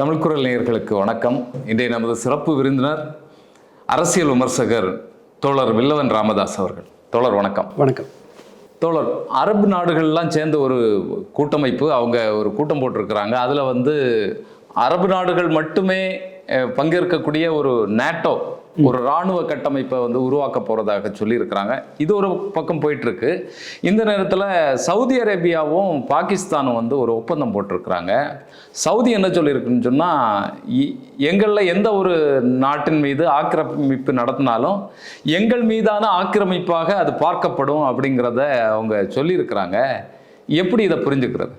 தமிழ் குரல் நேயர்களுக்கு வணக்கம். இன்றைய நமது சிறப்பு விருந்தினர் அரசியல் விமர்சகர் தோழர் வில்லவன் ராமதாஸ் அவர்கள். தோழர் வணக்கம். வணக்கம். தோழர் அரபு நாடுகள்லாம் சேர்ந்த ஒரு கூட்டமைப்பு அவங்க ஒரு கூட்டம் போட்டிருக்கிறாங்க. அதில் வந்து அரபு நாடுகள் மட்டுமே பங்கேற்கக்கூடிய ஒரு நேட்டோ ஒரு இராணுவ கட்டமைப்பை வந்து உருவாக்க போகிறதாக சொல்லியிருக்கிறாங்க. இது ஒரு பக்கம் போயிட்டு இருக்கு இந்த நேரத்தில் சவுதி அரேபியாவும் பாகிஸ்தானும் வந்து ஒரு ஒப்பந்தம் போட்டிருக்கிறாங்க. சவுதி என்ன சொல்லியிருக்குன்னு சொன்னால் எங்களில் எந்த ஒரு நாட்டின் மீது ஆக்கிரமிப்பு நடத்தினாலும் எங்கள் மீதான ஆக்கிரமிப்பாக அது பார்க்கப்படும் அப்படிங்கிறத அவங்க சொல்லியிருக்கிறாங்க. எப்படி இதை புரிஞ்சுக்கிறது?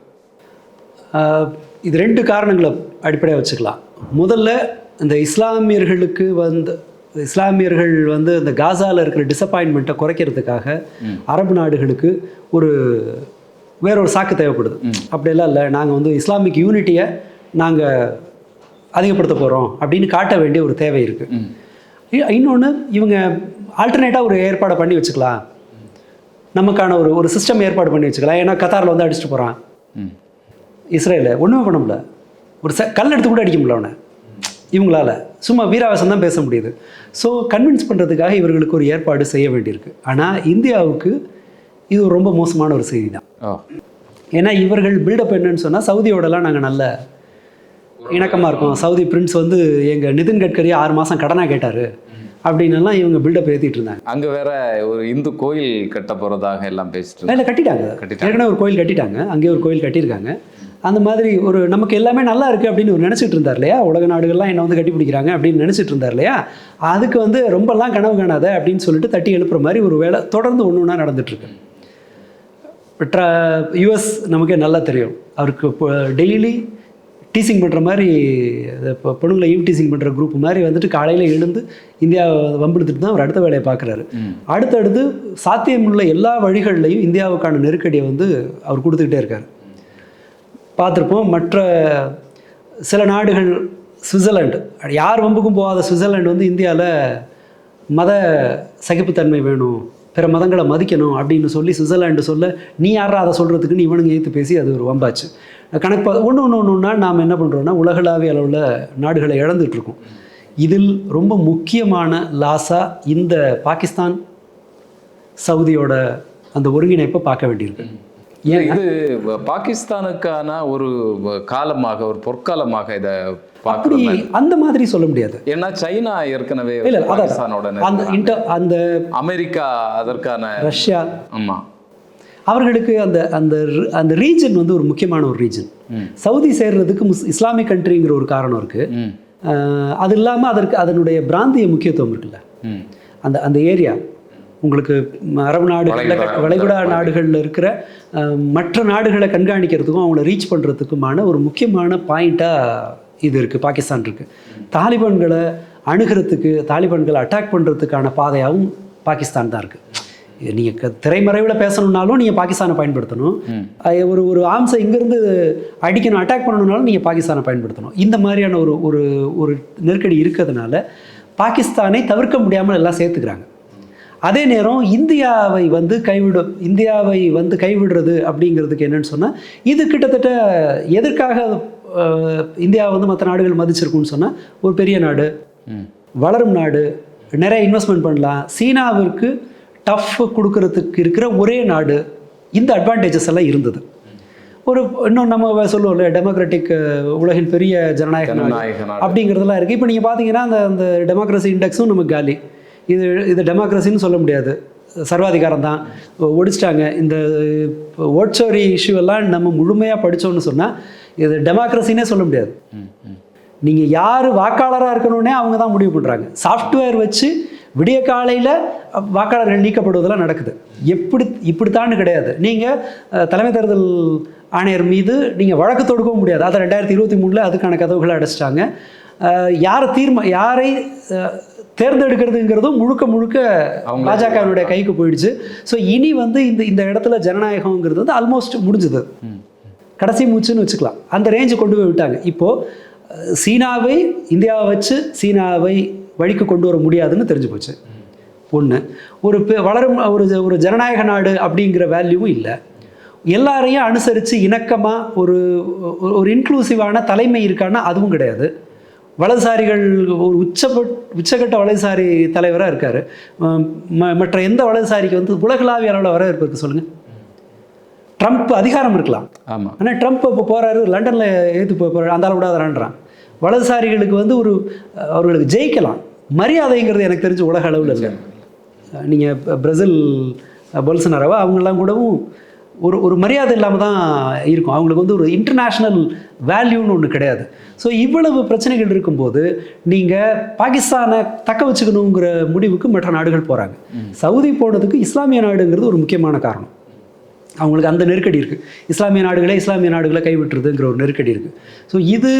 இது ரெண்டு காரணங்களை அடிப்படையாக வச்சுக்கலாம். முதல்ல இந்த இஸ்லாமியர்களுக்கு வந்து இஸ்லாமியர்கள் வந்து இந்த காசாவில் இருக்கிற டிசப்பாயின்மெண்ட்டை குறைக்கிறதுக்காக அரபு நாடுகளுக்கு ஒரு வேற ஒரு சாக்கு தேவைப்படுது. அப்படியெல்லாம் இல்லை. நாங்கள் வந்து இஸ்லாமிக் யூனிட்டியை நாங்கள் அதிகப்படுத்த போகிறோம் அப்படின்னு காட்ட வேண்டிய ஒரு தேவை இருக்குது இன்னொன்று இவங்க ஆல்டர்னேட்டாக ஒரு ஏற்பாடை பண்ணி வச்சுக்கலாம். நமக்கான ஒரு ஒரு சிஸ்டம் ஏற்பாடு பண்ணி வச்சுக்கலாம். ஏன்னா கத்தாரில் வந்து அடிச்சுட்டு போகிறான் ம். இஸ்ரேல ஒன்றுமே பண்ண முடியல. ஒரு ச கல் எடுத்து கூட அடிக்க முடியல அவனை. இவங்களால. சும்மா வீராவேசம் தான் பேச முடியுது. ஸோ கன்வின்ஸ் பண்ணுறதுக்காக இவர்களுக்கு ஒரு ஏற்பாடு செய்ய வேண்டியிருக்கு. ஆனால் இந்தியாவுக்கு இது ரொம்ப மோசமான ஒரு செய்தி தான் ஏன்னா இவர்கள் பில்டப் என்னன்னு சொன்னால் சவுதியோடலாம் நாங்கள் நல்ல இணக்கமாக இருக்கோம். சவுதி பிரின்ஸ் வந்து எங்கள் நிதின் கட்கரி ஆறு மாதம் கடனாக கேட்டார். அப்படின்னெல்லாம் இவங்க பில்டப் ஏற்றிட்டு இருந்தாங்க. அங்கே வேற ஒரு இந்து கோயில் கட்ட போகிறதாக எல்லாம் பேசிட்டு. இல்லை கட்டிட்டாங்க. கட்டிட்டாங்க. ஏற்கனவே ஒரு கோயில் கட்டிட்டாங்க. அங்கேயே ஒரு கோயில் கட்டியிருக்காங்க. அந்த மாதிரி ஒரு நமக்கு எல்லாமே நல்லா இருக்குது அப்படின்னு ஒரு நினச்சிட்டு இருந்தார் இல்லையா? உலக நாடுகள்லாம் என்னை வந்து கட்டி பிடிக்கிறாங்க அப்படின்னு நினச்சிட்டு இருந்தார் இல்லையா? அதுக்கு வந்து ரொம்பலாம் கனவு காணாத அப்படின்னு சொல்லிட்டு தட்டி எழுப்புற மாதிரி ஒரு வேலை தொடர்ந்து ஒன்று ஒன்றா நடந்துட்டுருக்கு. ட்ர யுஎஸ் நமக்கே நல்லா தெரியும். அவருக்கு இப்போ டெய்லி டீசிங் பண்ணுற மாதிரி இப்போ பொண்ணுங்களை ஈவ் டீசிங் பண்ணுற குரூப் மாதிரி வந்துட்டு காலையில் எழுந்து இந்தியா வம்பிழுத்துட்டு தான் அவர் அடுத்த வேலையை பார்க்குறாரு. அடுத்தடுத்து சாத்தியமுள்ள எல்லா வழிகள்லையும் இந்தியாவுக்கான நெருக்கடியை வந்து அவர் கொடுத்துக்கிட்டே இருக்கார். பார்த்துருப்போம். மற்ற சில நாடுகள் சுவிட்சர்லாண்டு யார் வம்புக்கும் போகாத சுவிட்சர்லாண்டு வந்து இந்தியாவில் மத சகிப்புத்தன்மை வேணும் பிற மதங்களை மதிக்கணும் அப்படின்னு சொல்லி சுவிட்சர்லாண்டு சொல்ல நீ யாரா அதை சொல்கிறதுக்குன்னு இவனுங்க ஏற்று பேசி அது ஒரு வம்பாச்சு. கணக்கு பா ஒன்று ஒன்று ஒன்று ஒன்றா நாம் என்ன பண்ணுறோன்னா உலகளாவிய அளவில் நாடுகளை இழந்துட்டுருக்கோம் இதில் ரொம்ப முக்கியமான லாஸாக இந்த பாகிஸ்தான் சவுதியோட அந்த ஒருங்கிணைப்பை பார்க்க வேண்டியிருக்கு. இது பாகிஸ்தானுக்கான ஒரு காலமாக ஒரு பொற்காலமாக இதை அப்படி அந்த மாதிரி சொல்ல முடியாது. ஏன்னா சைனா ஏற்கனவே இல்ல. பாகிஸ்தானோட அந்த அந்த அமெரிக்கா அதற்கான ரஷ்யா. ஆமா. அவர்களுக்கு அந்த அந்த அந்த ரீஜன் வந்து ஒரு முக்கியமான ஒரு ரீஜன். சவுதி சேர்றதுக்கு முஸ் இஸ்லாமிக் கண்ட்ரிங்கிற ஒரு காரணம் இருக்குது ம். அது இல்லாமல் அதற்கு அதனுடைய பிராந்திய முக்கியத்துவம் இருக்குல்ல. அந்த அந்த ஏரியா. உங்களுக்கு அரபு நாடுகளில் வளைகுடா- நாடுகளில் இருக்கிற மற்ற நாடுகளை கண்காணிக்கிறதுக்கும் அவங்கள ரீச் பண்ணுறதுக்குமான ஒரு முக்கியமான பாயிண்ட்டாக இது இருக்குது பாகிஸ்தான் இருக்குது தாலிபான்களை அணுகிறதுக்கு தாலிபான்களை அட்டாக் பண்ணுறதுக்கான பாதையாகவும் பாகிஸ்தான் தான் இருக்குது நீங்கள் திரைமறைவில் பேசணுன்னாலும் நீங்கள் பாகிஸ்தானை பயன்படுத்தணும். ஒரு ஒரு ஆம்சை இங்கேருந்து அடிக்கணும் அட்டாக் பண்ணணுன்னாலும் நீங்கள் பாகிஸ்தானை பயன்படுத்தணும். இந்த மாதிரியான ஒரு ஒரு ஒரு நெருக்கடி இருக்கிறதுனால பாகிஸ்தானை தவிர்க்க முடியாமல் எல்லாம் சேர்த்துக்கிறாங்க. அதே நேரம் இந்தியாவை வந்து கைவிடும் இந்தியாவை வந்து கைவிடுறது அப்படிங்கிறதுக்கு என்னன்னு சொன்னால் இது கிட்டத்தட்ட எதற்காக இந்தியா வந்து மற்ற நாடுகள் மதிச்சிருக்குன்னு சொன்னால் ஒரு பெரிய நாடு வளரும் நாடு நிறைய இன்வெஸ்ட்மெண்ட் பண்ணலாம். சீனாவிற்கு டஃப் கொடுக்கறதுக்கு இருக்கிற ஒரே நாடு இந்த அட்வான்டேஜஸ் எல்லாம் இருந்தது. ஒரு இன்னும் நம்ம சொல்லுவோம்ல டெமோக்ராட்டிக் உலகின் பெரிய ஜனநாயக. அப்படிங்கிறதெல்லாம் இருக்குது இப்போ நீங்கள் பார்த்தீங்கன்னா அந்த அந்த டெமோக்ரஸி இண்டெக்ஸும் நமக்கு காலி. இது இது டெமோக்ரஸின்னு சொல்ல முடியாது. சர்வாதிகாரம் தான் ஒடிச்சிட்டாங்க. இந்த ஓட்சோரி இஷ்யூ எல்லாம் நம்ம முழுமையாக படித்தோம்னு சொன்னால் இது டெமோக்ரஸினே சொல்ல முடியாது. நீங்கள் யார் வாக்காளராக இருக்கணும்னே அவங்க தான் முடிவு பண்ணுறாங்க சாஃப்ட்வேர் வச்சு விடிய காலையில் வாக்காளர்கள் நீக்கப்படுவதெல்லாம் நடக்குது. எப்படி இப்படித்தான்னு கிடையாது. நீங்கள் தலைமை தேர்தல் ஆணையர் மீது நீங்கள் வழக்கு தொடுக்கவும் முடியாது. அதை ரெண்டாயிரத்தி இருபத்தி மூணில் அதுக்கான கதவுகளை அடைச்சிட்டாங்க. யாரை தீர்மா யாரை தேர்ந்தெடுக்கிறதுங்கிறதும் முழுக்க முழுக்க பாஜகவினுடைய கைக்கு போயிடுச்சு. ஸோ இனி வந்து இந்த இந்த இடத்துல ஜனநாயகங்கிறது வந்து ஆல்மோஸ்ட் முடிஞ்சுது. கடைசி மூச்சுன்னு வச்சுக்கலாம். அந்த ரேஞ்சு கொண்டு போய் விட்டாங்க. இப்போது சீனாவை இந்தியாவை வச்சு சீனாவை வழிக்கு கொண்டு வர முடியாதுன்னு தெரிஞ்சு போச்சு. ஒன்று ஒரு வளரும் ஒரு ஒரு ஜனநாயக நாடு அப்படிங்கிற வேல்யூவும் இல்லை. எல்லாரையும் அனுசரித்து இணக்கமாக ஒரு ஒரு- ஒரு இன்க்ளூசிவான தலைமை இருக்கான்னா அதுவும் கிடையாது. வலதுசாரிகள் ஒரு உச்சப்பட் உச்சக்கட்ட வலதுசாரி தலைவராக இருக்கார். மற்ற எந்த வலதுசாரிக்கு வந்து உலகளாவிய அளவில் வரவேற்பு இருக்கு சொல்லுங்கள் ட்ரம்ப் அதிகாரம் இருக்கலாம். ஆமாம் ஆனால் ட்ரம்ப் இப்போ போகிறாரு லண்டனில் ஏற்று போகிறாரு அந்த விடாதான்றான் வலதுசாரிகளுக்கு வந்து ஒரு அவர்களுக்கு ஜெயிக்கலாம். மரியாதைங்கிறது எனக்கு தெரிஞ்சு உலக அளவில் இல்லை. நீங்கள் பிரேசில் பொல்சனாரவா அவங்கெல்லாம் கூடவும் ஒரு ஒரு மரியாதை இல்லாமல் தான் இருக்கும். அவங்களுக்கு வந்து ஒரு இன்டர்நேஷ்னல் வேல்யூன்னு ஒன்று கிடையாது. ஸோ இவ்வளவு பிரச்சனைகள் இருக்கும்போது நீங்கள் பாகிஸ்தானை தக்க வச்சுக்கணுங்கிற முடிவுக்கு மற்ற நாடுகள் போகிறாங்க சவுதி போனதுக்கு இஸ்லாமிய நாடுங்கிறது ஒரு முக்கியமான காரணம். அவங்களுக்கு அந்த நெருக்கடி இருக்குது இஸ்லாமிய நாடுகளே இஸ்லாமிய நாடுகளை கைவிட்டுறதுங்கிற ஒரு நெருக்கடி இருக்குது ஸோ இது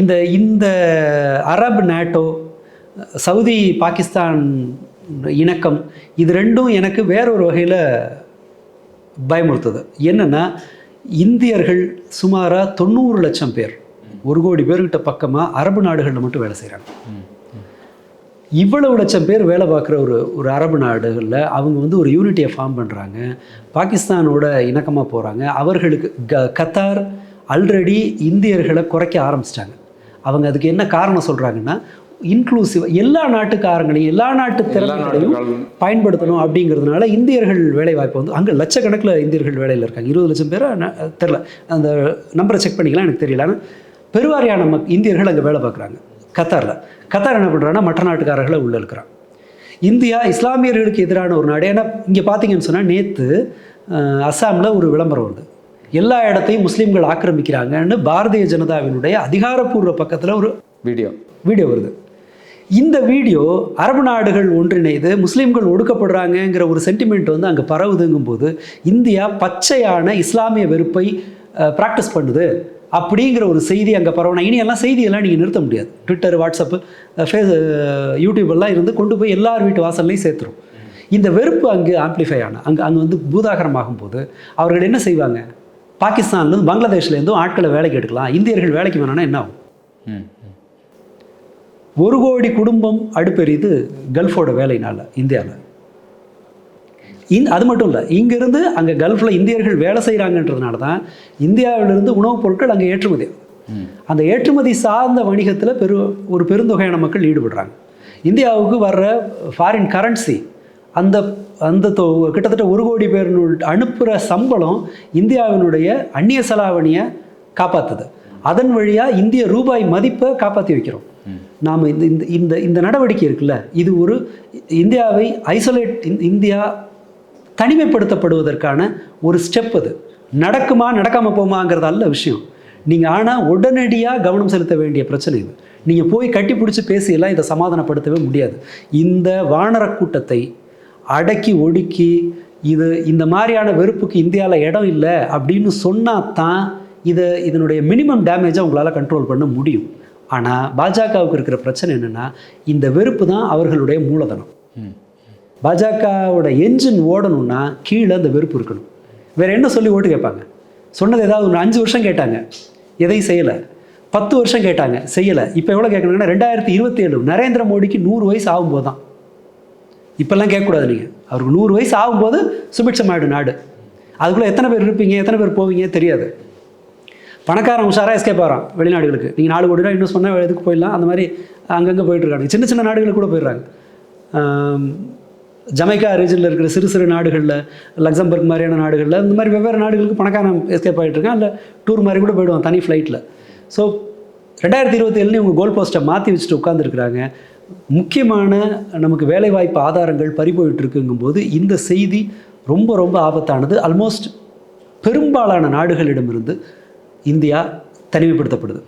இந்த இந்த அரப் நேட்டோ சவுதி பாகிஸ்தான் இணக்கம் இது ரெண்டும் எனக்கு வேற ஒரு வகையில் பயமுறுத்துது. என்னென்னா இந்தியர்கள் சுமாராக தொண்ணூறு லட்சம் பேர் ஒரு கோடி பேர்கிட்ட பக்கமாக அரபு நாடுகளில் மட்டும் வேலை செய்கிறாங்க இவ்வளவு லட்சம் பேர் வேலை பார்க்குற ஒரு ஒரு அரபு நாடுகளில் அவங்க வந்து ஒரு யூனிட்டியை ஃபார்ம் பண்ணுறாங்க பாகிஸ்தானோட இணக்கமாக போகிறாங்க அவர்களுக்கு க கத்தார் ஆல்ரெடி இந்தியர்களை குறைக்க ஆரம்பிச்சிட்டாங்க. அவங்க அதுக்கு என்ன காரணம் சொல்கிறாங்கன்னா இன்க்ளூசிவ் எல்லா நாட்டுக்காரங்களையும் எல்லா நாட்டு திறமைகளையும். பயன்படுத்தணும் அப்படிங்கிறதுனால இந்தியர்கள் வேலை வாய்ப்பு வந்து அங்கே லட்சக்கணக்கில் இந்தியர்கள் வேலையில் இருக்காங்க. இருபது லட்சம் பேர் தெரில அந்த நம்பரை செக் பண்ணிக்கலாம் எனக்கு தெரியல. ஆனால் பெருவாரியான மக் இந்தியர்கள் அங்கே வேலை பார்க்குறாங்க. கத்தாரில். கத்தார் என்ன பண்ணுறாங்கன்னா மற்ற நாட்டுக்காரர்களை உள்ளே இருக்கிறான் இந்தியா இஸ்லாமியர்களுக்கு எதிரான ஒரு நாடு. ஏன்னா இங்கே பார்த்தீங்கன்னு சொன்னால் நேற்று அஸ்ஸாமில் ஒரு விளம்பரம் வருது. எல்லா இடத்தையும் முஸ்லீம்கள் ஆக்கிரமிக்கிறாங்கன்னு பாரதிய ஜனதாவினுடைய அதிகாரப்பூர்வ பக்கத்தில் ஒரு வீடியோ. வீடியோ வருது. இந்த வீடியோ அரபு நாடுகள் ஒன்றிணைந்து முஸ்லீம்கள் ஒடுக்கப்படுறாங்கங்கிற ஒரு சென்டிமெண்ட் வந்து அங்கே பரவுதுங்கும்போது இந்தியா பச்சையான இஸ்லாமிய வெறுப்பை ப்ராக்டிஸ் பண்ணுது அப்படிங்கிற ஒரு செய்தி அங்கே பரவணும் இனி எல்லாம் செய்தியெல்லாம் நீங்கள் நிறுத்த முடியாது. ட்விட்டர் வாட்ஸ்அப்பு ஃபேஸ் யூடியூப் எல்லாம் இருந்து கொண்டு போய் எல்லார் வீட்டு வாசல்லையும் சேர்த்துரும். இந்த வெறுப்பு அங்கே ஆம்ப்ளிஃபை ஆன அங்கே அங்கே வந்து பூதாகரமாகும் போது அவர்கள் என்ன செய்வாங்க? பாகிஸ்தான்லேருந்து பங்களாதேஷ்லேருந்தும் ஆட்களை வேலைக்கு எடுக்கலாம் இந்தியர்கள் வேலைக்கு வேணும்னா என்ன ஆகும்? ம். ஒரு கோடி குடும்பம் அடுப்பெரியுது கல்ஃபோட வேலைனால இந்தியாவில் இந் அது மட்டும் இல்லை இங்கேருந்து அங்கே கல்ஃபில் இந்தியர்கள் வேலை செய்கிறாங்கன்றதுனால தான் இந்தியாவிலிருந்து உணவுப் பொருட்கள் அங்கே ஏற்றுமதி. அந்த ஏற்றுமதி சார்ந்த வணிகத்தில் பெரு ஒரு பெருந்தொகையான மக்கள் ஈடுபடுறாங்க. இந்தியாவுக்கு வர்ற ஃபாரின் கரன்சி அந்த அந்த தொ கிட்டத்தட்ட ஒரு கோடி பேர் அனுப்புகிற சம்பளம் இந்தியாவினுடைய அந்நிய செலாவணியை காப்பாற்றுது அதன் வழியாக இந்திய ரூபாய் மதிப்பை காப்பாற்றி வைக்கிறோம். நாம் இந்த இந்த இந்த இந்த நடவடிக்கை இருக்குல்ல இது ஒரு இந்தியாவை ஐசோலேட் இந்தியா தனிமைப்படுத்தப்படுவதற்கான ஒரு ஸ்டெப் அது. நடக்குமா நடக்காமல் போமாங்கிறது அல்ல விஷயம். நீங்கள் ஆனால் உடனடியாக கவனம் செலுத்த வேண்டிய பிரச்சனை இது. நீங்கள் போய் கட்டி பிடிச்சி பேசியெல்லாம் இதை சமாதானப்படுத்தவே முடியாது. இந்த வானர கூட்டத்தை அடக்கி ஒடுக்கி இது இந்த மாதிரியான வெறுப்புக்கு இந்தியாவில் இடம் இல்லை அப்படின்னு சொன்னால் தான் இதை இதனுடைய மினிமம் டேமேஜை உங்களால் கண்ட்ரோல் பண்ண முடியும். ஆனால் பாஜகவுக்கு இருக்கிற பிரச்சனை என்னென்னா இந்த வெறுப்பு தான் அவர்களுடைய மூலதனம். பாஜகவோட என்ஜின் ஓடணும்னா கீழே அந்த வெறுப்பு இருக்கணும். வேற என்ன சொல்லி ஓட்டு கேட்பாங்க? சொன்னது ஏதாவது ஒன்று அஞ்சு வருஷம் கேட்டாங்க. எதையும் செய்யலை? பத்து வருஷம் கேட்டாங்க. செய்யலை. இப்போ எவ்வளோ கேட்கணுங்கன்னா ரெண்டாயிரத்தி இருபத்தி ஏழு நரேந்திர மோடிக்கு நூறு வயசு ஆகும்போது தான். இப்போல்லாம் கேட்கக்கூடாது நீங்கள் அவருக்கு நூறு வயசு ஆகும்போது சுபிட்சமாயிடும் நாடு. அதுக்குள்ளே எத்தனை பேர் இருப்பீங்க எத்தனை பேர் போவீங்க தெரியாது. பணக்காரன் உஷாராக எஸ்கேப் ஆகிறான் வெளிநாடுகளுக்கு. நீங்கள் நாலு கோடி ரூபா இன்வெஸ்ட் பண்ணால் எதுக்கு போயிடலாம். அந்த மாதிரி அங்கங்கே போயிட்டுருக்காங்க சின்ன சின்ன நாடுகளுக்கு கூட போயிடுறாங்க. ஜமைக்கா ரீஜனில் இருக்கிற சிறு சிறு நாடுகளில் லக்சம்பர்க் மாதிரியான நாடுகளில் இந்த மாதிரி வெவ்வேறு நாடுகளுக்கு பணக்காரன் எஸ்கேப் ஆகிட்டுருக்கான் இல்லை டூர் மாதிரி கூட போயிடுவான் தனி ஃப்ளைட்டில் ஸோ ரெண்டாயிரத்தி இருபத்தி ஏழுலேயும் இவங்க கோல் போஸ்ட்டை மாற்றி வச்சுட்டு உட்காந்துருக்குறாங்க முக்கியமான நமக்கு வேலைவாய்ப்பு ஆதாரங்கள் பறி போயிட்டு இந்த செய்தி ரொம்ப ரொம்ப ஆபத்தானது. ஆல்மோஸ்ட் பெரும்பாலான நாடுகளிடமிருந்து இந்தியா தனிமைப்படுத்தப்படுது.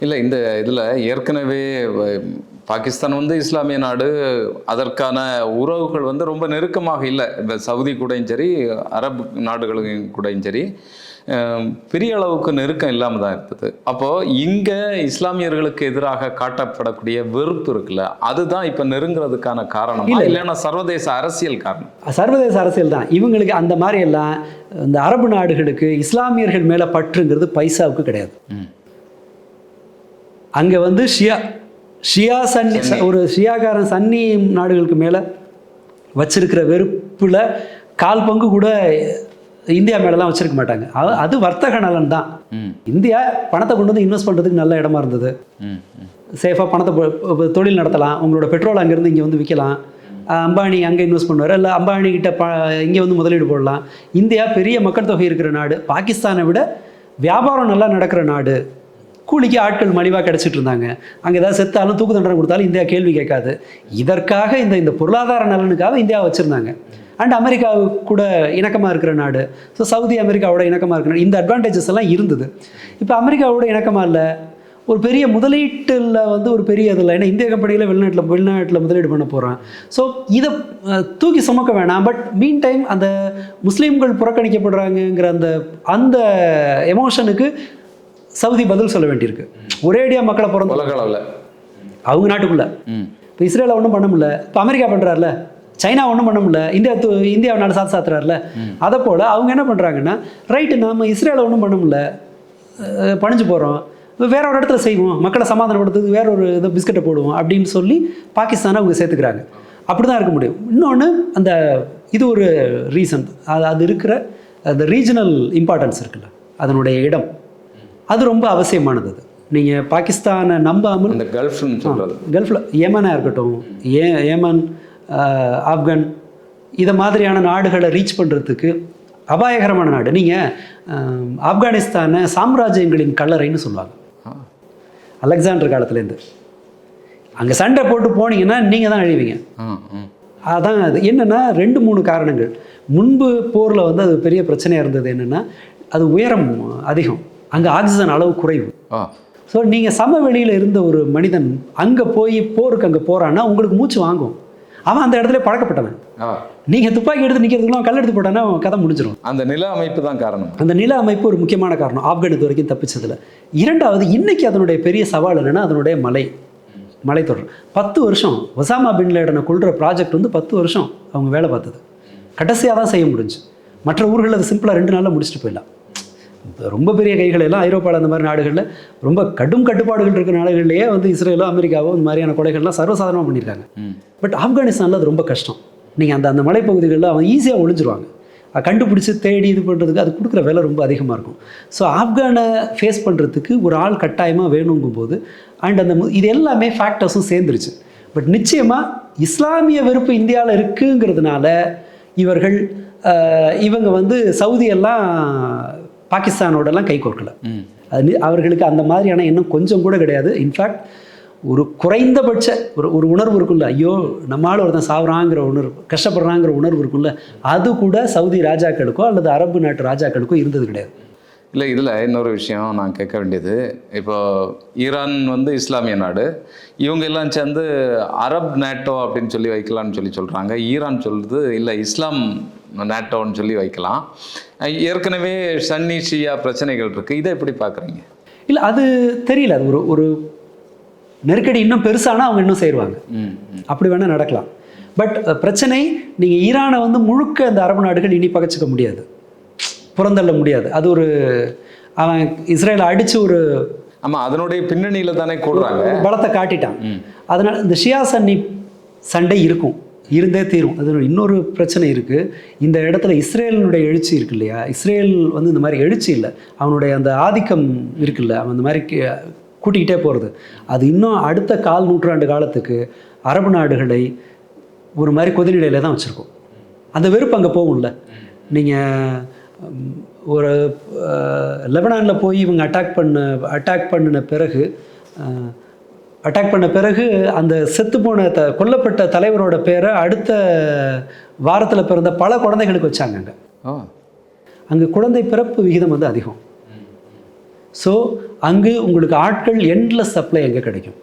இல்லை இந்த இதில் ஏற்கனவே பாகிஸ்தான் வந்து இஸ்லாமிய நாடு அதற்கான உறவுகள் வந்து ரொம்ப நெருக்கமாக இல்லை. இந்த சவுதி கூடயும் சரி அரபு நாடுகளுக்கும் கூடயும் சரி. பெரிய அளவுக்கு நெருக்கம் இல்லாமல் தான் இருந்தது. அப்போது இங்கே இஸ்லாமியர்களுக்கு எதிராக காட்டப்படக்கூடிய வெறுப்பு இருக்குல்ல அதுதான் இப்போ நெருங்குறதுக்கான காரணமா இல்லைன்னா சர்வதேச அரசியல் காரணம்? சர்வதேச அரசியல் தான். இவங்களுக்கு அந்த மாதிரி எல்லாம் இந்த அரபு நாடுகளுக்கு இஸ்லாமியர்கள் மேலே பற்றுங்கிறது பைசாவுக்கு கிடையாது. அங்கே வந்து ஷியா ஷியா சன்னி. ஒரு ஷியாக்காரன் சன்னி நாடுகளுக்கு மேலே வச்சிருக்கிற வெறுப்பில் கால் பங்கு கூட இந்தியா மேலெல்லாம் வச்சிருக்க மாட்டாங்க. அது- வர்த்தக நலன் தான். இந்தியா பணத்தை கொண்டு வந்து இன்வெஸ்ட் பண்ணுறதுக்கு நல்ல இடமா இருந்தது. சேஃபாக பணத்தை தொழில் நடத்தலாம். உங்களோட பெட்ரோல் அங்கேருந்து இங்கே வந்து விற்கலாம் அம்பானி அங்கே இன்வெஸ்ட் பண்ணுவார். இல்லை அம்பானி கிட்ட ப இங்கே வந்து முதலீடு போடலாம். இந்தியா பெரிய மக்கள் தொகை இருக்கிற நாடு. பாகிஸ்தானை விட வியாபாரம் நல்லா நடக்கிற நாடு. கூலிக்கு ஆட்கள் மலிவாக கிடச்சிட்டு இருந்தாங்க. அங்கே ஏதாவது செத்தாலும் தூக்கு தண்டனை கொடுத்தாலும் இந்தியா கேள்வி கேட்காது. இதற்காக இந்த இந்த பொருளாதார நலனுக்காக இந்தியா வச்சுருந்தாங்க. அண்ட் அமெரிக்கா கூட இணக்கமாக இருக்கிற நாடு. ஸோ சவுதி அமெரிக்காவோட இணக்கமாக இருக்கிற நாடு. இந்த அட்வான்டேஜஸ் எல்லாம் இருந்தது. இப்போ அமெரிக்காவோட இணக்கமாக இல்லை. ஒரு பெரிய முதலீட்டில் வந்து ஒரு பெரிய இதில் ஏன்னா இந்திய கம்பெனியில் வெளிநாட்டில் வெளிநாட்டில் முதலீடு பண்ண போகிறான் ஸோ இதை தூக்கி சுமக்க வேணாம். பட் மீன் டைம் அந்த முஸ்லீம்கள் புறக்கணிக்கப்படுறாங்கங்கிற அந்த அந்த எமோஷனுக்கு சவுதி பதில் சொல்ல வேண்டியிருக்கு. ஒரேடியாக மக்களை பிறந்த உலக அளவில். அவங்க நாட்டுக்குள்ள. இப்போ இஸ்ரேலை ஒன்றும் பண்ண முடியல. இப்போ அமெரிக்கா பண்ணுறாருல சைனா ஒன்றும் பண்ண முடியல. இந்தியா து இந்தியாவை நாடு சாத்து சாத்துறாருல. அதை போல் அவங்க என்ன பண்ணுறாங்கன்னா ரைட்டு நாம இஸ்ரேலை ஒன்றும் பண்ண முடியல. பணிஞ்சு போகிறோம் வேற ஒரு இடத்துல செய்வோம். மக்களை சமாதானப்படுத்துறதுக்கு வேற ஒரு இதை பிஸ்கட்டை போடுவோம் அப்படின்னு சொல்லி பாகிஸ்தானை அவங்க சேர்த்துக்கிறாங்க. அப்படி தான் இருக்க முடியும். இன்னொன்று அந்த இது ஒரு ரீசன் அது அது இருக்கிற அந்த ரீஜனல் இம்பார்ட்டன்ஸ் இருக்குல்ல. அதனுடைய இடம். அது ரொம்ப அவசியமானது அது. நீங்கள் பாகிஸ்தானை நம்பாமல் அந்த கல்ஃப்னு சொல்கிறது கல்ஃபில் ஏமனாக இருக்கட்டும். ஏ ஏமன் ஆப்கன் இதை மாதிரியான நாடுகளை ரீச் பண்ணுறதுக்கு அபாயகரமான நாடு. நீங்கள் ஆப்கானிஸ்தானை சாம்ராஜ்யங்களின் கல்லறைன்னு சொல்லுவாங்க. அலெக்சாண்டர் காலத்துலேருந்து அங்கே சண்டை போட்டு போனீங்கன்னா நீங்கள் தான் அழிவீங்க. அதான் அது. என்னென்னா ரெண்டு மூணு காரணங்கள். முன்பு போரில் வந்து அது பெரிய பிரச்சனையாக இருந்தது என்னென்னா அது உயரம் அதிகம். அங்கே ஆக்சிஜன் அளவு குறைவு. ஸோ நீங்கள் சமவெளியில் இருந்த ஒரு மனிதன் அங்கே போய் போருக்கு அங்கே போகிறான்னா உங்களுக்கு மூச்சு வாங்கும். அவன் அந்த இடத்துல பழக்கப்பட்டவன். நீங்கள் துப்பாக்கி எடுத்து நிற்கிறதுக்குலாம் கல் எடுத்து போட்டானா கதை முடிஞ்சிடும் அந்த நில அமைப்பு தான் காரணம். அந்த நில அமைப்பு ஒரு முக்கியமான காரணம். ஆப்கான் இது வரைக்கும் தப்பிச்சதுல. இரண்டாவது இன்னைக்கு அதனுடைய பெரிய சவால் என்னன்னா அதனுடைய மலை. மலைத்தொடர் பத்து வருஷம் ஒசாமா பின் லேடனை கொள்கிற ப்ராஜெக்ட் வந்து பத்து வருஷம் அவங்க வேலை பார்த்தது. கடைசியாக தான் செய்ய முடிஞ்சு. மற்ற ஊர்களில் அது சிம்பிளாக ரெண்டு நாளில் முடிச்சுட்டு போயிடலாம். ரொம்ப பெரிய கைகள் எல்லாம் ஐரோப்பாவில் அந்த மாதிரி நாடுகளில் ரொம்ப கடும் கட்டுப்பாடுகள் இருக்கிற நாடுகள்லேயே வந்து இஸ்ரேலோ அமெரிக்காவோ இந்த மாதிரியான கொலைகள்லாம் சர்வசாதாரணமாக பண்ணியிருக்காங்க. பட் ஆப்கானிஸ்தானில் அது ரொம்ப கஷ்டம். நீங்கள் அந்த அந்த மலைப்பகுதிகளில் அவன் ஈஸியாக ஒளிஞ்சிருவாங்க. அதை கண்டுபிடிச்சி தேடி இது பண்ணுறதுக்கு அது கொடுக்குற விலை ரொம்ப அதிகமாக இருக்கும். ஸோ ஆப்கானை ஃபேஸ் பண்ணுறதுக்கு ஒரு ஆள் கட்டாயமாக வேணுங்கும் போது அண்ட் அந்த இது எல்லாமே ஃபேக்டர்ஸும் சேர்ந்துருச்சு. பட் நிச்சயமாக இஸ்லாமிய வெறுப்பு இந்தியாவில் இருக்குங்கிறதுனால இவர்கள் இவங்க வந்து சவுதி எல்லாம் பாகிஸ்தானோடலாம் கை கோர்க்கல. ம். அது அவர்களுக்கு அந்த மாதிரியான எண்ணம் கொஞ்சம் கூட கிடையாது. இன்ஃபேக்ட் ஒரு குறைந்தபட்ச ஒரு ஒரு உணர்வு இருக்குல்ல ஐயோ நம்மளால் ஒருத்தன் சாவுறாங்கிற உணர்வு கஷ்டப்படுறாங்கிற உணர்வு இருக்குல்ல அது கூட சவுதி ராஜாக்களுக்கோ அல்லது அரபு நாட்டு ராஜாக்களுக்கோ இருந்தது கிடையாது. இல்லை இதில் இன்னொரு விஷயம் நான் கேட்க வேண்டியது. இப்போ ஈரான் வந்து இஸ்லாமிய நாடு. இவங்க எல்லாம் சேர்ந்து அரப் நேட்டோ அப்படின்னு சொல்லி வைக்கலாம்னு சொல்லி சொல்கிறாங்க ஈரான் சொல்லுது இல்லை இஸ்லாம் நேட்டோன்னு சொல்லி வைக்கலாம். ஏற்கனவே சன்னி ஷியா பிரச்சனைகள் இருக்குது இதை எப்படி பார்க்குறீங்க? இல்லை அது தெரியல. அது ஒரு ஒரு நெருக்கடி இன்னும் பெருசானா அவங்க இன்னும் ம் அப்படி வேணால் நடக்கலாம். பட் பிரச்சனை நீங்கள் ஈரானை வந்து முழுக்க அந்த அரபு நாடுகள் இனி பகச்சிக்க முடியாது. புறந்தள்ள முடியாது. அது ஒரு அவன் இஸ்ரேலை அடித்து ஒரு ஆமாம் அதனுடைய பின்னணியில் தானே கூடுறாங்க. பலத்தை காட்டிட்டான். அதனால் இந்த ஷியா சன்னி சண்டை இருக்கும். இருந்தே தீரும். அது இன்னொரு பிரச்சனை இருக்குது இந்த இடத்துல இஸ்ரேலினுடைய எழுச்சி இருக்கு இல்லையா? இஸ்ரேல் வந்து இந்த மாதிரி எழுச்சி இல்லை. அவனுடைய அந்த ஆதிக்கம் இருக்குல்ல அவன் இந்த மாதிரி கூட்டிக்கிட்டே போகிறது அது இன்னும் அடுத்த கால் நூற்றாண்டு காலத்துக்கு அரபு நாடுகளை ஒரு மாதிரி கொதிநிலையில் தான் வச்சுருக்கோம். அந்த வெறுப்பு அங்கே போகும்ல. நீங்கள் ஒரு லெபனானில் போய் இவங்க அட்டாக் பண்ண அட்டாக் பண்ணின பிறகு அட்டாக் பண்ண பிறகு அந்த செத்துப்போன த கொல்லப்பட்ட தலைவரோட பேரை அடுத்த வாரத்தில் பிறந்த பல குழந்தைகளுக்கு வச்சாங்க அங்கே. அங்கே குழந்தை பிறப்பு விகிதம் வந்து அதிகம். ஸோ அங்கு உங்களுக்கு ஆட்கள் எண்ட்லெஸ் சப்ளை எங்கே கிடைக்கும்.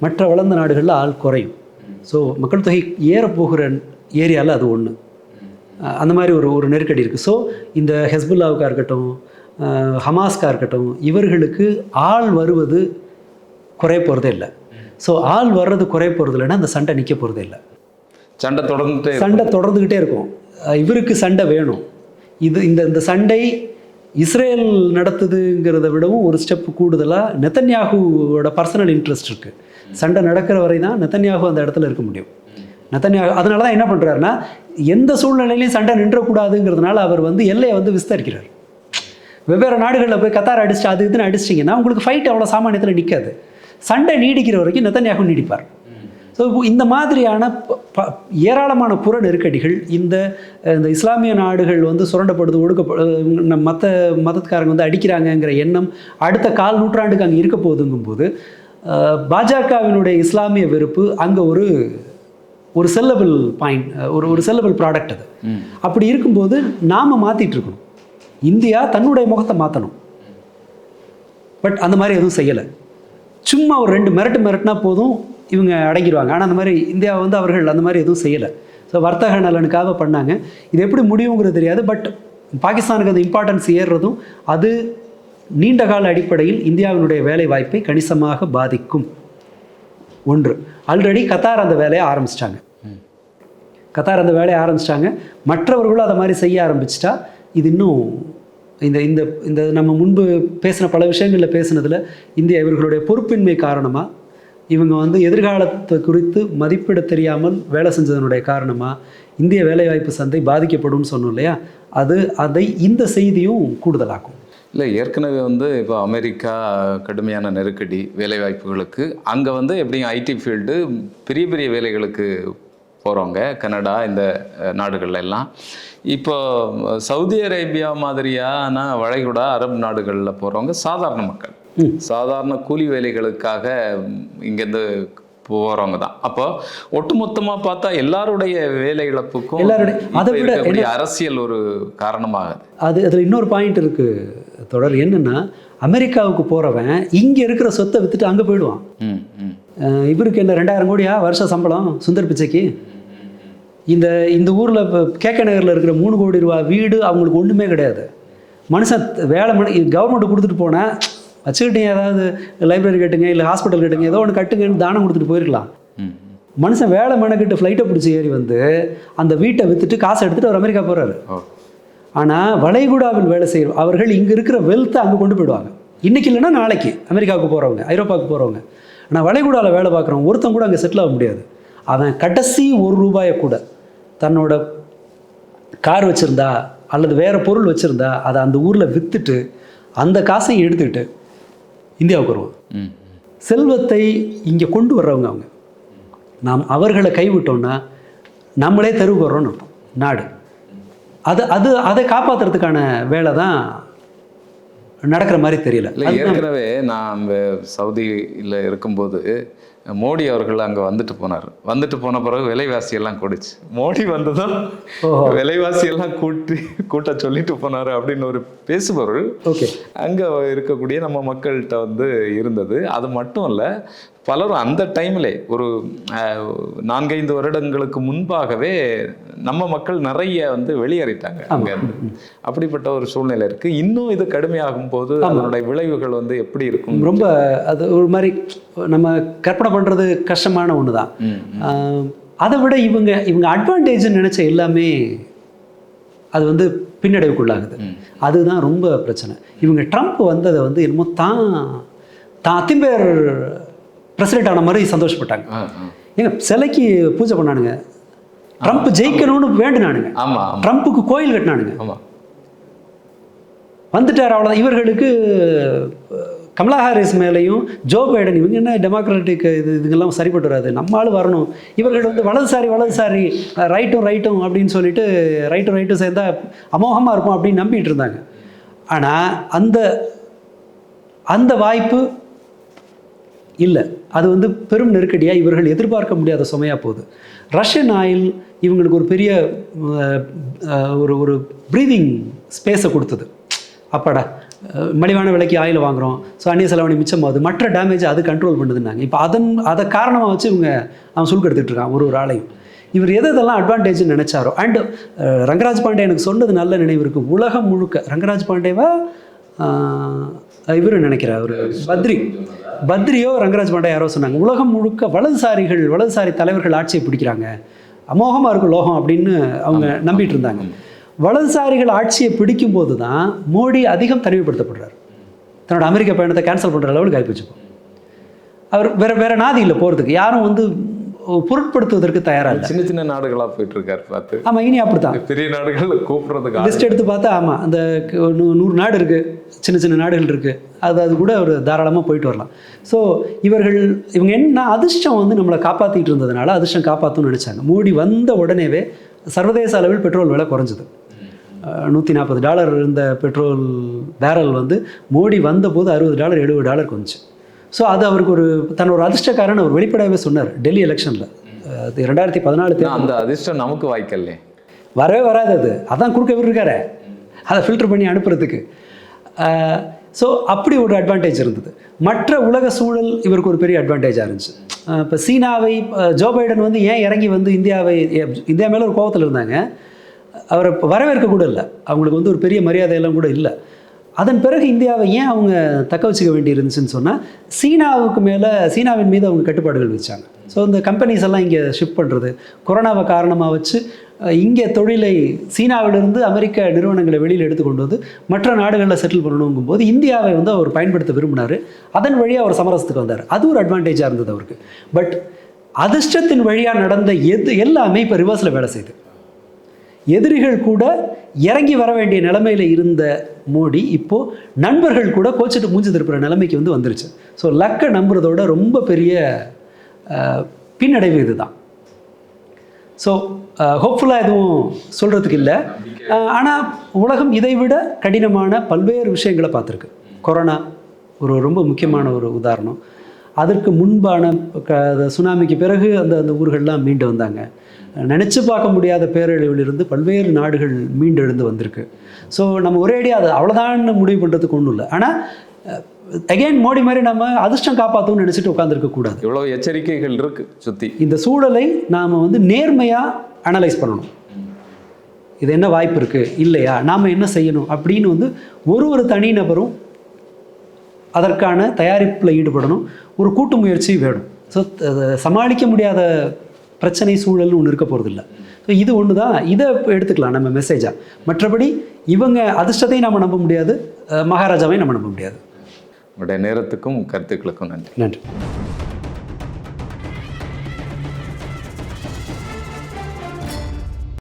மற்ற வளர்ந்த நாடுகளில் ஆள் குறையும். ஸோ மக்கள் தொகை ஏறப்போகிற ஏரியாவில் அது ஒன்று அந்த மாதிரி ஒரு ஒரு நெருக்கடி இருக்குது ஸோ இந்த ஹெஸ்புல்லாவுக்காக இருக்கட்டும் அஹ், ஹமாஸ்கா இருக்கட்டும் இவர்களுக்கு ஆள் வருவது குறைய போகிறதே இல்லை. ஸோ ஆள் வர்றது குறைய போகிறது இல்லைன்னா அந்த சண்டை நிற்க போகிறதே இல்லை. சண்டை தொடர்ந்துட்டே. சண்டை தொடர்ந்துக்கிட்டே இருக்கும். இவருக்கு சண்டை வேணும். இது இந்த இந்த சண்டை இஸ்ரேல் நடத்துதுங்கிறத விடவும் ஒரு ஸ்டெப் கூடுதலாக நெத்தன்யாகுவோட பர்சனல் இன்ட்ரெஸ்ட் இருக்குது சண்டை நடக்கிற வரை தான் நெத்தன்யாகு அந்த இடத்துல இருக்க முடியும். நத்தன்யா அதனால தான் என்ன பண்ணுறாருன்னா எந்த சூழ்நிலையிலையும் சண்டை நின்றக்கூடாதுங்கிறதுனால அவர் வந்து எல்லையை வந்து விஸ்தரிக்கிறார். வெவ்வேறு நாடுகளில் போய் கத்தார் அடிச்சுட்டு அது இதுன்னு அடிச்சிட்டிங்கன்னா உங்களுக்கு ஃபைட் அவ்வளோ சாமானியத்தில் நிற்காது சண்டை நீடிக்கிற வரைக்கும் நெத்தன்யாகு நீடிப்பார். ஸோ இந்த மாதிரியான ப- ஏராளமான புற நெருக்கடிகள் இந்த இந்த இஸ்லாமிய நாடுகள் வந்து சுரண்டப்படுது ஒடுக்க மற்ற மதத்துக்காரங்க வந்து அடிக்கிறாங்கங்கிற எண்ணம் அடுத்த கால் நூற்றாண்டுக்கு அங்கே இருக்க போகுதுங்கும்போது பாஜகவினுடைய இஸ்லாமிய வெறுப்பு அங்கே ஒரு ஒரு செல்லபிள் பாயிண்ட் ஒரு ஒரு செல்லபிள் ப்ராடக்ட் அது. அப்படி இருக்கும்போது நாம் மாற்றிட்டு இருக்கணும். இந்தியா தன்னுடைய முகத்தை மாற்றணும் பட் அந்த மாதிரி எதுவும் செய்யலை. சும்மா ஒரு ரெண்டு மிரட்டு மிரட்டினா போதும் இவங்க அடங்கிடுவாங்க. ஆனால் அந்த மாதிரி இந்தியா வந்து அவர்கள் அந்த மாதிரி எதுவும் செய்யலை. ஸோ வர்த்தக நலனுக்காக பண்ணாங்க. இது எப்படி முடியுங்கிறது தெரியாது பட் பாகிஸ்தானுக்கு அந்த இம்பார்ட்டன்ஸ் ஏறுறதும் அது நீண்ட கால அடிப்படையில் இந்தியாவினுடைய வேலை வாய்ப்பை கணிசமாக பாதிக்கும். ஒன்று ஆல்ரெடி கத்தார் அந்த வேலையை ஆரம்பிச்சிட்டாங்க. கத்தார் அந்த வேலையை ஆரம்பிச்சிட்டாங்க. மற்றவர்களும் அதை மாதிரி செய்ய ஆரம்பிச்சிட்டா இது இன்னும் இந்த இந்த இந்த நம்ம முன்பு பேசின பல விஷயங்களில் பேசினதில் இந்தியா இவர்களுடைய பொறுப்பின்மை காரணமாக இவங்க வந்து எதிர்காலத்தை குறித்து மதிப்பிட தெரியாமல் வேலை செஞ்சதனுடைய காரணமாக இந்திய வேலைவாய்ப்பு சந்தை பாதிக்கப்படும் சொன்னோம் இல்லையா? அது அதை இந்த செய்தியும் கூடுதலாகும் இல்லை ஏற்கனவே வந்து இப்போ அமெரிக்கா கடுமையான நெருக்கடி வேலைவாய்ப்புகளுக்கு அங்கே வந்து எப்படியும் ஐடி ஃபீல்டு பெரிய பெரிய வேலைகளுக்கு போகிறவங்க கனடா இந்த நாடுகள்ல எல்லாம். இப்போ சவுதி அரேபியா மாதிரியான வளைகுடா அரபு நாடுகளில் போகிறவங்க சாதாரண மக்கள். சாதாரண கூலி வேலைகளுக்காக இங்கேருந்து போகிறவங்க தான். அப்போ ஒட்டுமொத்தமாக பார்த்தா எல்லாருடைய வேலை இழப்புக்கும் எல்லாருடைய- அதை விட அரசியல் ஒரு காரணமாகுது. அது அதில் இன்னொரு பாயிண்ட் இருக்குது தொடர். என்னென்னா அமெரிக்காவுக்கு போகிறவன் இங்கே இருக்கிற சொத்தை விற்றுட்டு அங்கே போயிடுவான். இவருக்கு என்ன ரெண்டாயிரம் கோடியா வருஷ சம்பளம் சுந்தர் பிச்சைக்கு? இந்த இந்த ஊரில் இப்போ கேகே நகரில் இருக்கிற மூணு கோடி ரூபா வீடு அவங்களுக்கு ஒன்றுமே கிடையாது. மனுஷன் வேலை மணி கவர்மெண்ட் கொடுத்துட்டு போனால் வச்சுக்கிட்டீங்க ஏதாவது லைப்ரரி கட்டுங்க இல்லை ஹாஸ்பிட்டல் கட்டுங்க ஏதோ ஒன்று கட்டுங்கன்னு தானம் கொடுத்துட்டு போயிருக்கலாம். மனுஷன் வேலை மெனக்கிட்டு ஃப்ளைட்டை பிடிச்சி ஏறி வந்து அந்த வீட்டை விற்றுட்டு காசை எடுத்துகிட்டு அவர் அமெரிக்கா போகிறாரு ஆனால் வளைகுடாவில் வேலை செய்கிறோம் அவர்கள் இங்கே இருக்கிற வெல்த்தை அங்கே கொண்டு போயிடுவாங்க. இன்றைக்கி இல்லைன்னா நாளைக்கு அமெரிக்காவுக்கு போகிறவங்க ஐரோப்பாவுக்கு போகிறவங்க ஆனால் வளைகுடாவில் வேலை பார்க்குறவங்க ஒருத்தன் கூட அங்கே செட்டில் ஆக முடியாது. அவன் கடைசி ஒரு ரூபாயை கூட. தன்னோட கார் வச்சுருந்தா அல்லது வேறு பொருள் வச்சுருந்தா அதை அந்த ஊரில் விற்றுட்டு அந்த காசையும் எடுத்துக்கிட்டு இந்தியாவுக்கு வருவான் ம். செல்வத்தை இங்கே கொண்டு வர்றவங்க அவங்க. நாம் அவர்களை கைவிட்டோம்னா நம்மளே தெருவுக்கு வர்றோம்னு அர்த்தம். நாடு. அது அது அதை காப்பாற்றுறதுக்கான வேலை தான் நடக்கிற மாதிரி தெரியல. ஏற்கனவே நான் சவுதியில் இருக்கும்போது மோடி அவர்கள் அங்கே வந்துட்டு போனார். வந்துட்டு போன பிறகு விலைவாசி எல்லாம் கூடிச்சு. மோடி வந்ததும். விலைவாசி எல்லாம் கூட்டி கூட்ட சொல்லிட்டு போனார் அப்படின்னு ஒரு பேசுபொருள். அங்கே இருக்கக்கூடிய நம்ம மக்கள்கிட்ட வந்து இருந்தது. அது மட்டும் இல்லை பலரும் அந்த டைம்லே ஒரு நான்கைந்து வருடங்களுக்கு முன்பாகவே நம்ம மக்கள் நிறைய வந்து வெளியேறிட்டாங்க. அங்க இருந்து. அப்படிப்பட்ட ஒரு சூழ்நிலை இருக்கு. இன்னும் இது கடுமையாகும் போது அதனுடைய விளைவுகள் வந்து எப்படி இருக்கும்? ரொம்ப அது ஒரு மாதிரி நம்ம கற்பனை பண்ணுறது கஷ்டமான ஒன்று தான் ம், அதை விட இவங்க இவங்க அட்வான்டேஜ்னு நினச்ச எல்லாமே அது வந்து பின்னடைவுக்குள்ளாகுது. அதுதான் ரொம்ப பிரச்சனை. இவங்க ட்ரம்ப் வந்ததை வந்து என்னமோ தான் தான் அத்திம்பேர் பிரசிடென்ட் ஆன மாதிரி சந்தோஷப்பட்டாங்க. ஏங்க சிலைக்கு பூஜை பண்ணானுங்க. ட்ரம்ப் ஜெயிக்கணும்னு வேண்டுனானுங்க. ட்ரம்ப்புக்கு கோயில் கட்டினானுங்க. வந்துட்டார் அவ்வளோதான் இவர்களுக்கு கமலா ஹாரிஸ் மேலேயும் ஜோ பைடன் இவங்க என்ன டெமோக்ராட்டிக் இது இதுங்கெல்லாம் சரிப்பட்டு வராது. நம்ம ஆள் வரணும். இவர்கள் வந்து வலதுசாரி வலதுசாரி ரைட்டும் ரைட்டும் அப்படின்னு சொல்லிட்டு ரைட்டும் ரைட்டும் சேர்ந்தா அமோகமாக இருக்கும் அப்படின்னு நம்பிட்டு இருந்தாங்க. ஆனால் அந்த அந்த வாய்ப்பு இல்லை. அது வந்து பெரும் நெருக்கடியாக இவர்கள் எதிர்பார்க்க முடியாத சுமையாக போகுது. ரஷ்யன் ஆயில் இவங்களுக்கு ஒரு பெரிய ஒரு ஒரு ப்ரீதிங் ஸ்பேஸை கொடுத்தது. அப்பாடா மலிவான விலைக்கு ஆயில் வாங்குகிறோம் ஸோ அந்நிய செலவணி மிச்சமாகுது மற்ற டேமேஜ் அது கண்ட்ரோல் பண்ணுதுன்னாங்க. இப்போ அதன் அதை காரணமாக வச்சு இவங்க அவன் சுல்க் எடுத்துகிட்டு இருக்கான் ஒரு ஒரு ஆலையும் இவர் எது இதெல்லாம் அட்வான்டேஜ்னு நினச்சாரோ அண்டு ரங்கராஜ் பாண்டே எனக்கு சொன்னது நல்ல நினைவு இருக்குது உலகம் முழுக்க ரங்கராஜ் பாண்டேவா? இவர் நினைக்கிறார் அவர் பத்ரி. பத்ரியோ ரங்கராஜ் பாண்டே யாரோ சொன்னாங்க உலகம் முழுக்க வலதுசாரிகள் வலதுசாரி தலைவர்கள் ஆட்சியை பிடிக்கிறாங்க. அமோகமாக இருக்கும் லோகம் அப்படின்னு அவங்க நம்பிட்டு இருந்தாங்க. வலதுசாரிகள் ஆட்சியை பிடிக்கும்போது தான் மோடி அதிகம் தனிமைப்படுத்தப்படுறார். தன்னோட அமெரிக்க பயணத்தை கேன்சல் பண்ணுற லெவலுக்கு ஆகிப்போச்சு அவர் வேற வேற நாதி இல்லை போகிறதுக்கு யாரும் வந்து பொருட்படுத்துவதற்கு தயாராக இல்லை. சின்ன சின்ன நாடுகளா போயிட்டு இருக்காரு பார்த்து. ஆமாம் இனி அப்படித்தான். பெரிய நாடுகள் கூப்பிடுறதுக்கு லிஸ்ட் எடுத்து பார்த்தா ஆமாம் அந்த நூறு நாடு இருக்குது சின்ன சின்ன நாடுகள் இருக்குது அது அது கூட ஒரு தாராளமாக போயிட்டு வரலாம். ஸோ இவர்கள் இவங்க என்ன அதிர்ஷ்டம் வந்து நம்மளை காப்பாற்றிட்டு இருந்ததுனால அதிர்ஷ்டம் காப்பாற்றணும்னு நினச்சாங்க. மோடி வந்த உடனேவே சர்வதேச அளவில் பெட்ரோல் விலை குறைஞ்சது. நூற்றி நாற்பது டாலர் இருந்த பெட்ரோல் பேரல் வந்து மோடி வந்தபோது அறுபது டாலர் எழுபது டாலர் கொஞ்சம் ஸோ அது அவருக்கு ஒரு தன் ஒரு அதிர்ஷ்டக்காரன் அவர் வெளிப்படையாகவே சொன்னார் டெல்லி எலெக்ஷனில். அது ரெண்டாயிரத்தி பதினாலு அந்த அதிர்ஷ்டம் நமக்கு வாய்க்கல்லே. வரவே வராது அது. அதான் குறுக்க இவர் இருக்காரு. அதை ஃபில்டர் பண்ணி அனுப்புறதுக்கு. ஸோ அப்படி ஒரு அட்வான்டேஜ் இருந்தது. மற்ற உலக சூழல் இவருக்கு ஒரு பெரிய அட்வான்டேஜாக இருந்துச்சு. இப்போ சீனாவை ஜோ பைடன் வந்து ஏன் இறங்கி வந்து இந்தியாவை இந்தியா மேலே ஒரு கோபத்தில் இருந்தாங்க. அவரை வரவேற்க கூட இல்லை. அவங்களுக்கு வந்து ஒரு பெரிய மரியாதையெல்லாம் கூட இல்லை. அதன் பிறகு இந்தியாவை ஏன் அவங்க தக்க வச்சுக்க வேண்டி இருந்துச்சுன்னு சொன்னால் சீனாவுக்கு மேலே சீனாவின் மீது அவங்க கட்டுப்பாடுகள் வச்சாங்க. ஸோ இந்த கம்பெனிஸ் எல்லாம் இங்கே ஷிஃப்ட் பண்ணுறது கொரோனாவை காரணமாக வச்சு இங்கே தொழிலை சீனாவிலிருந்து அமெரிக்க நிறுவனங்களை வெளியில் எடுத்து கொண்டு வந்து மற்ற நாடுகளில் செட்டில் பண்ணணுங்கும் போது இந்தியாவை வந்து அவர் பயன்படுத்த விரும்பினார். அதன் வழியாக அவர் சமரசத்துக்கு வந்தார். அது ஒரு அட்வான்டேஜாக இருந்தது அவருக்கு. பட் அதிர்ஷ்டத்தின் வழியாக நடந்த எது எல்லாமே இப்போ ரிவர்ஸில் வேலை செய்யுது எதிரிகள் கூட இறங்கி வர வேண்டிய நிலைமையில் இருந்த மோடி இப்போ நண்பர்கள் கூட கோச்சிட்டு மூஞ்சி திருப்புற நிலைமைக்கு வந்து வந்துருச்சு. ஸோ லக்கை நம்புறதோட ரொம்ப பெரிய பின்னடைவு இதுதான். ஸோ ஹோப்ஃபுல்லாக எதுவும் சொல்கிறதுக்கு இல்லை. ஆனால் உலகம் இதை விட கடினமான பல்வேறு விஷயங்களை பார்த்துருக்கு. கொரோனா ஒரு ரொம்ப முக்கியமான ஒரு உதாரணம். அதற்கு முன்பான க சுனாமிக்கு பிறகு அந்த அந்த ஊர்கள்லாம் மீண்டு வந்தாங்க. நினச்சி பார்க்க முடியாத பேரழிவிலிருந்து பல்வேறு நாடுகள் மீண்டெழுந்து வந்திருக்கு. ஸோ நம்ம ஒரேடியாக அது அவ்வளோதான்னு முடிவு பண்ணுறதுக்கு ஒன்றும் இல்லை. ஆனால் அகைன் மோடி மாதிரி நம்ம அதிர்ஷ்டம் காப்பாற்றணும்னு நினச்சிட்டு உட்காந்துருக்க கூடாது. இவ்வளவு எச்சரிக்கைகள் இருக்கு சுத்தி. இந்த சூழலை நாம் வந்து நேர்மையாக அனலைஸ் பண்ணணும். இது என்ன வாய்ப்பு இருக்குது இல்லையா? நாம் என்ன செய்யணும்? அப்படின்னு வந்து ஒரு ஒரு தனிநபரும் அதற்கான தயாரிப்பில் ஈடுபடணும். ஒரு கூட்டு முயற்சி வேணும். ஸோ சமாளிக்க முடியாத பிரச்சனை சூழல்னு ஒன்று இருக்க போகிறதில்ல ஸோ இது ஒன்று தான் இதை எடுத்துக்கலாம் நம்ம மெசேஜாக மற்றபடி இவங்க அதிர்ஷ்டத்தையும் நம்ம நம்ப முடியாது மகாராஜாவையும் நம்ம நம்ப முடியாது. உங்களுடைய நேரத்துக்கும் கருத்துக்களுக்கும் நன்றி. நன்றி.